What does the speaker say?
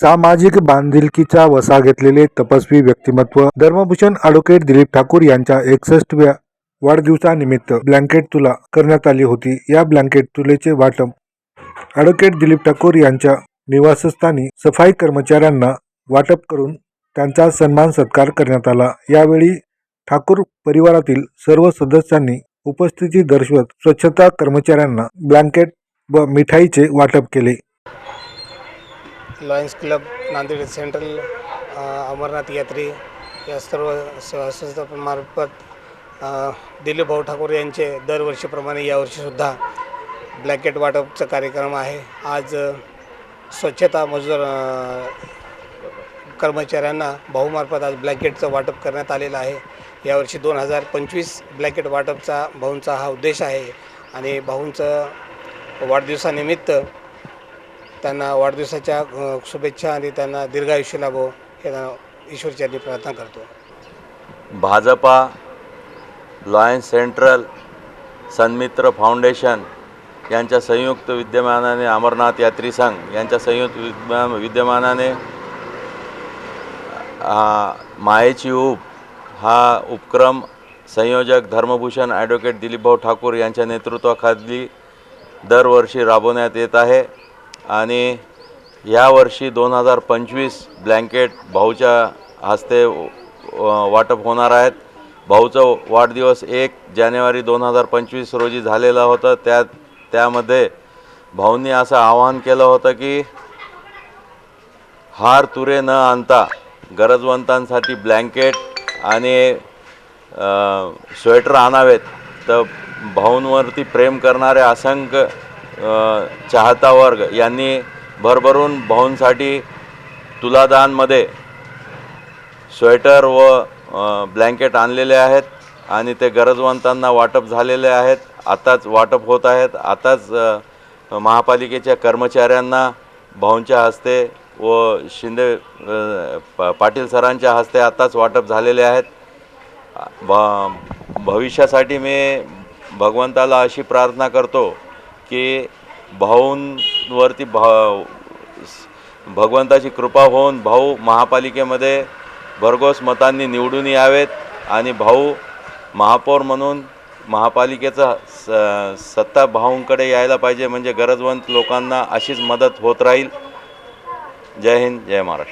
सामाजिक बांधिलकीचा वसा घेतलेले तपस्वी व्यक्तिमत्व धर्मभूषण ॲडव्होकेट दिलीप ठाकूर यांच्या एकसष्टव्या वाढदिवसानिमित्त ब्लँकेट तुला करण्यात आली होती. या ब्लँकेट तुलेचे वाटप ॲडव्होकेट दिलीप ठाकूर यांच्या निवासस्थानी सफाई कर्मचाऱ्यांना वाटप करून त्यांचा सन्मान सत्कार करण्यात आला. यावेळी ठाकूर परिवारातील सर्व सदस्यांनी उपस्थिती दर्शवत स्वच्छता कर्मचाऱ्यांना ब्लँकेट व मिठाईचे वाटप केले. Lions Club Nanded central Amarnath यात्री या सर्व संस्थामार्फत दिलीप भाऊ ठाकूर यांचे दरवर्षीप्रमाणे यावर्षीसुद्धा ब्लॅकेट वाटपचा कार्यक्रम आहे. आज स्वच्छता मजूर कर्मचाऱ्यांना भाऊमार्फत आज ब्लॅकेटचं वाटप करण्यात आलेलं आहे. यावर्षी दोन हजार पंचवीस ब्लॅकेट वाटपचा भाऊंचा हा उद्देश आहे. आणि भाऊंचं वाढदिवसानिमित्त त्यांना वाढदिवसाच्या शुभेच्छा आणि त्यांना दीर्घायुष्य लाभो हे त्यांना ईश्वरचरणी प्रार्थना करतो. BJP Lions central Sanmitra foundation यांच्या संयुक्त विद्यमानाने अमरनाथ यात्री संघ यांच्या संयुक्त विद्यमा विद्यमानाने मायेची ऊब हा उपक्रम संयोजक धर्मभूषण ॲडव्होकेट दिलीपभाऊ ठाकूर यांच्या नेतृत्वाखाली दरवर्षी राबवण्यात येत आहे. आणि यावर्षी दोन हजार पंचवीस ब्लँकेट भाऊच्या हस्ते वाटप होणार आहेत. भाऊचं वाढदिवस एक जानेवारी दोन हजार पंचवीस रोजी झालेलं होतं. त्या त्यामध्ये भाऊंनी असं आवाहन केलं होतं की हार तुरे न आणता गरजवंतांसाठी ब्लँकेट आणि स्वेटर आणावेत. तर भाऊंवरती प्रेम करणारे असंख्य चाहता वर्ग यांनी भरभरून भाऊंसाठी तुलादानमध्ये स्वेटर व ब्लँकेट आणलेले आहेत आणि ते गरजवंतांना वाटप झालेले आहेत. आताच वाटप होत आहेत. आताच महापालिकेच्या कर्मचाऱ्यांना भाऊंच्या हस्ते व शिंदे पाटील सरांच्या हस्ते आताच वाटप झालेले आहेत. भ भविष्यासाठी मी भगवंताला अशी प्रार्थना करतो. की भाऊंवरती भाव भगवंताची कृपा होऊन भाऊ महापालिकेमध्ये भरघोस मतांनी निवडून यावेत आणि भाऊ महापौर म्हणून महापालिकेचा स सत्ता भाऊंकडे यायला पाहिजे म्हणजे गरजवंत लोकांना अशीच मदत होत राहील. जय हिंद जय महाराष्ट्र.